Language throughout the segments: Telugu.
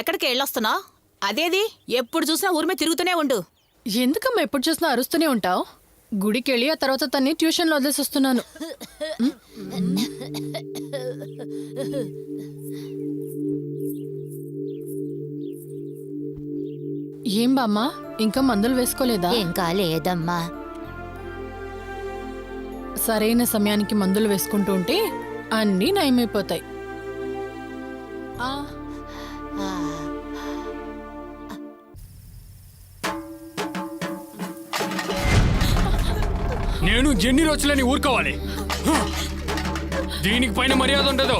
ఎక్కడికి వెళ్ళొస్తున్నా? అదేది? ఎప్పుడు చూసినా ఊరిమే తిరుగుతూనే ఉండు. ఎందుకమ్మా ఎప్పుడు చూసినా అరుస్తూనే ఉంటావు? గుడికి వెళ్ళి ఆ తర్వాత తన్ని ట్యూషన్లో వదిలేసి వస్తున్నాను ఏం బామ్మా? ఇంకా మందులు వేసుకోలేదా? ఇంకా లేదమ్మా. సరైన సమయానికి మందులు వేసుకుంటూ ఉంటే అన్నీ నయమైపోతాయి. నేను ఎన్ని రోజులని ఊరుకోవాలి! దీనికి పైన మర్యాద ఉండదు.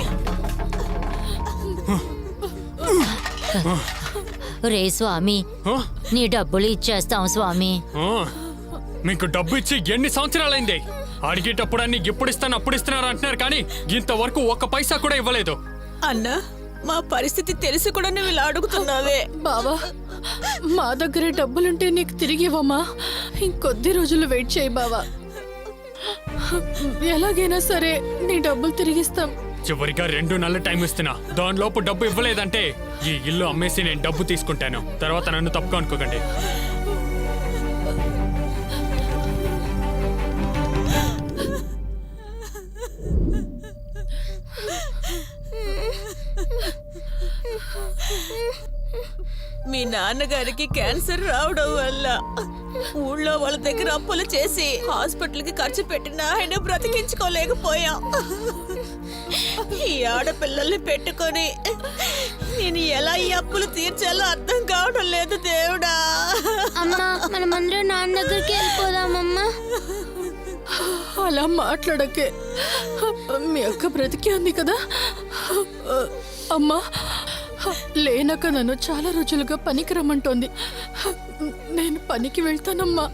రే స్వామి? నీ డబ్బులు ఇచ్చేస్తాం స్వామి. మీకు డబ్బు ఇచ్చి ఎన్ని సంవత్సరాలైంది? అడిగేటప్పుడు అన్ని ఎప్పుడు ఇస్తాను అప్పుడు ఇస్తున్నారు అంటున్నారు కానీ ఇంతవరకు ఒక్క పైసా కూడా ఇవ్వలేదు. అన్నా మా పరిస్థితి తెలిసి కూడా నువ్వు ఇలా అడుగుతున్నావే. బావా మా దగ్గరే డబ్బులుంటే నీకు తిరిగి ఇవ్వమ్మా. ఇంకొద్ది రోజులు వెయిట్ చేయి బావా. ఎలాగైనా సరే నీ డబ్బులు తిరిగిస్తాం. చివరిగా రెండు నెలల టైం ఇస్తున్నా. దానిలోపు డబ్బు ఇవ్వలేదంటే ఈ ఇల్లు అమ్మేసి నేను డబ్బు తీసుకుంటాను. తర్వాత నన్ను తప్పుగా అనుకోకండి. మీ నాన్నగారికి క్యాన్సర్ రావడం వల్ల ఊళ్ళో వాళ్ళ దగ్గర అప్పులు చేసి హాస్పిటల్కి ఖర్చు పెట్టినా ఆయన బ్రతికించుకోలేకపోయాం. ఈ ఆడపిల్లల్ని పెట్టుకొని నేను ఎలా ఈ అప్పులు తీర్చాలో అర్థం కావడం లేదు దేవుడా. అమ్మా మనమందరం నాన్న దగ్గరికి వెళ్ళిపోదామమ్మా. అలా మాట్లాడకే. మీ అక్క బ్రతికి ఉంది కదా. అమ్మా లేనక్క నన్ను చాలా రోజులుగా పనికి రమ్మంటోంది నేను పనికి వెళ్తానమ్మా.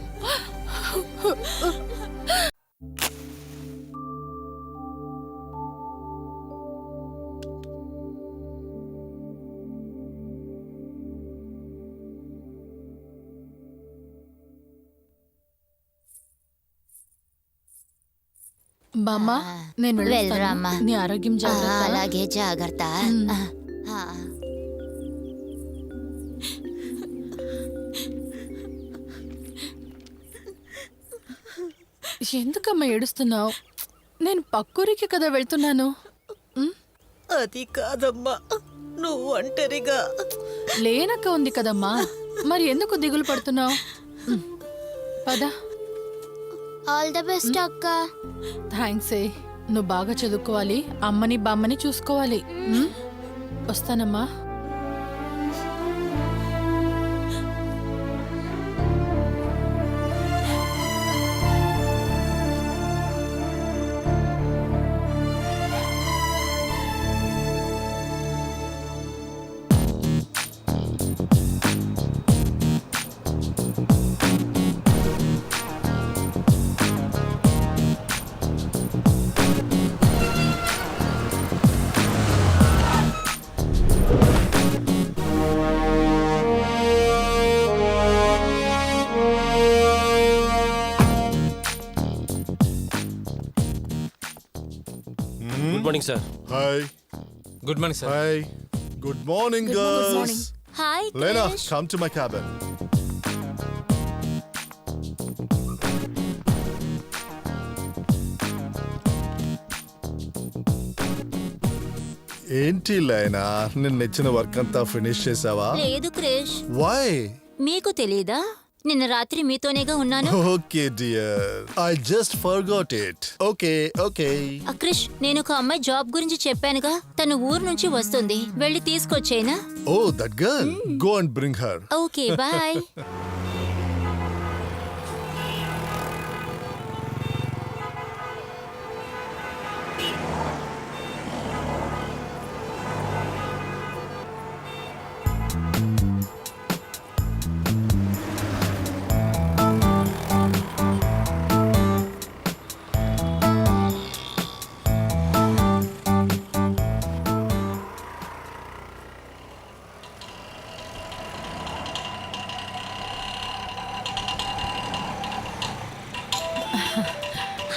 బామ్మ నేను. వెళ్ళరామ్మా. నీ ఆరోగ్యం జాగ్రత్త అలాగే జాగ్రత్త. ఎందుకమ్మా ఏడుస్తున్నావు? నేను పక్కూరికి కదా వెళ్తున్నాను. అది కాదమ్మా నువ్వు ఒంటరిగా. లేనక్క ఉంది కదమ్మా. మరి ఎందుకు దిగులు పడుతున్నావు? పద. ఆల్ ద బెస్ట్ అక్క. థ్యాంక్స్ ఏ. నువ్వు బాగా చదువుకోవాలి అమ్మని బామ్మని చూసుకోవాలి? వస్తానమ్మా. Good morning sir Hi. Good morning sir Hi. Good morning, girls. Hi Lena, Krish. come to my cabin. ఏంటి లైనా నిన్న ఇచ్చిన వర్క్ అంతా ఫినిష్ చేసావా లేదు క్రిష్ వై మీకు తెలీదా నిన్న రాత్రి మీతోనేగా ఉన్నాను. Okay dear. I just forgot it okay okay. ఆ, క్రిష్ నేను ఒక అమ్మాయి జాబ్ గురించి చెప్పానుగా. తను ఊరు నుంచి వస్తుంది. వెళ్ళి తీసుకొచ్చేనా? ఓ that girl go and bring her okay bye.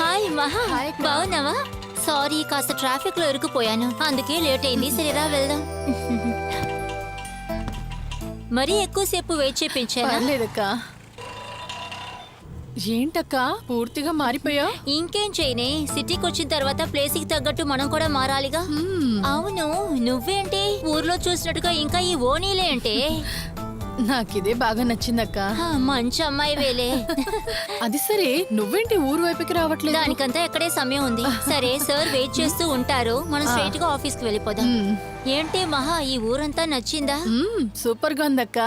Hi Maha. బాగున్నావా సారీ కాస్త ట్రాఫిక్లో ఇరుక్కుపోయాను. అందుకే లేట్ అయింది సరేరా వెళ్దాం. మరీ ఎక్కువసేపు వెయిట్ చేపించానా? పర్లేదక్క. ఏంటక్క? పూర్తిగా మారిపోయా? ఇంకేం చేయనే? సిటీకి వచ్చిన తర్వాత ప్లేస్కి తగ్గట్టు మనం కూడా మారాలిగా. అవును నువ్వేంటి? ఊర్లో చూసినట్టుగా ఇంకా ఈ ఓనీలే అంటే. నాకిదే బాగా నచ్చిందక్క. హా, మంచి అమ్మాయి వేలే. అది సరే నువ్వేంటి ఊరు వైపుకి రావట్లేదు? దానికంతా ఎక్కడే సమయం ఉంది. సరే సార్ వెయిట్ చేస్తూ ఉంటారు. మనం స్ట్రైట్గా ఆఫీస్కి వెళ్ళిపోదాం. మ్మ్. ఏంటి మహా ఈ ఊరంతా నచ్చిందా? మ్మ్, సూపర్గా ఉందక్క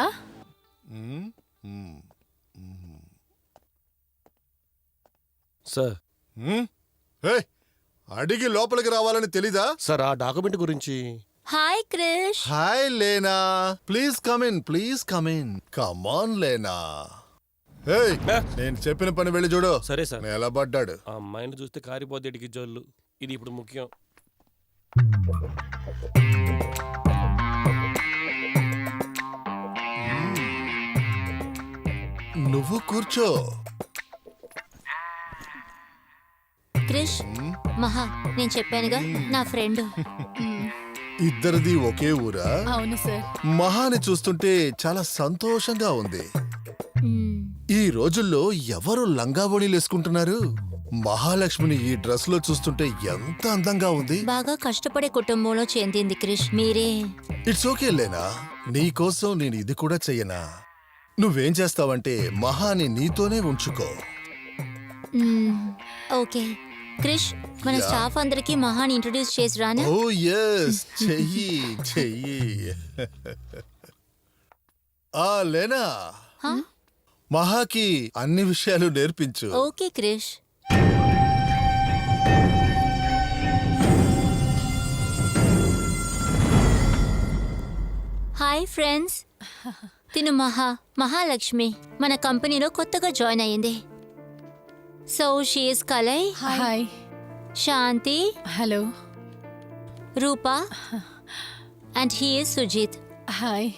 సార్? ఏయ్, అడిగి లోపలికి రావాలని తెలీదా? సార్ ఆ డాక్యుమెంట్ గురించి hi Krish hi Lena please come in please come in come on Lena ఏయ్ నేను చెప్పిన పని వెళ్ళి చూడు. సరే సార్. నిలబడ్డాడు ఆ అమ్మాయిని చూస్తే కారిపోద్దేటికి జోళ్ళు ఇది ఇప్పుడు ముఖ్యం. నువ్వు కూర్చో. క్రిష్ మహా నేను చెప్పానుగా నా ఫ్రెండ్. ఇద్దరిది ఒకే ఊరా? అవును సార్. మహాని చూస్తుంటే చాలా సంతోషంగా ఉంది. ఈ రోజుల్లో ఎవరు లంగావోణీలు వేసుకుంటున్నారు? మహాలక్ష్మిని ఈ డ్రెస్లో చూస్తుంటే ఎంత అందంగా ఉంది. బాగా కష్టపడే కుటుంబంలో చెందింది క్రిష్. మీరే. ఇట్స్ ఓకే లేనా? నీకోసం నేను ఇది కూడా చెయ్యనా? నువ్వేం చేస్తావంటే మహాని నీతోనే ఉంచుకో. ఓకే. క్రిష్ మన స్టాఫ్ అందరికి మహాని ఇంట్రొడ్యూస్ చేసి రానా ఓ ఎస్ చెయ్యి చెయ్యి. ఆ లేనా? హా? మహాకి అన్ని విషయాలు నేర్పించు. ఓకే క్రిష్. హాయ్ ఫ్రెండ్స్ తిను మహా మహాలక్ష్మి. మన కంపెనీలో కొత్తగా జాయిన్ అయ్యింది. So she's Kalai hi Shanti hello Rupa and he's Sujith hi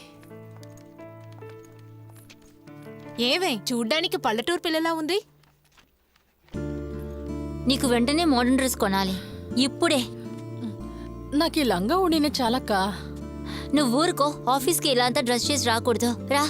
ఏవే చూడ్డానికి పల్లెటూరు పిల్లలా ఉంది? నీకు వెంటనే మోడర్న్ డ్రెస్ కొనాలి. ఇప్పుడే. నాకు ఈ లంగా ఉండిన చాలక్క నువ్వు ఊరుకో ఆఫీస్కి ఇలా అంతా డ్రెస్ చేసి రాకూడదు. రా.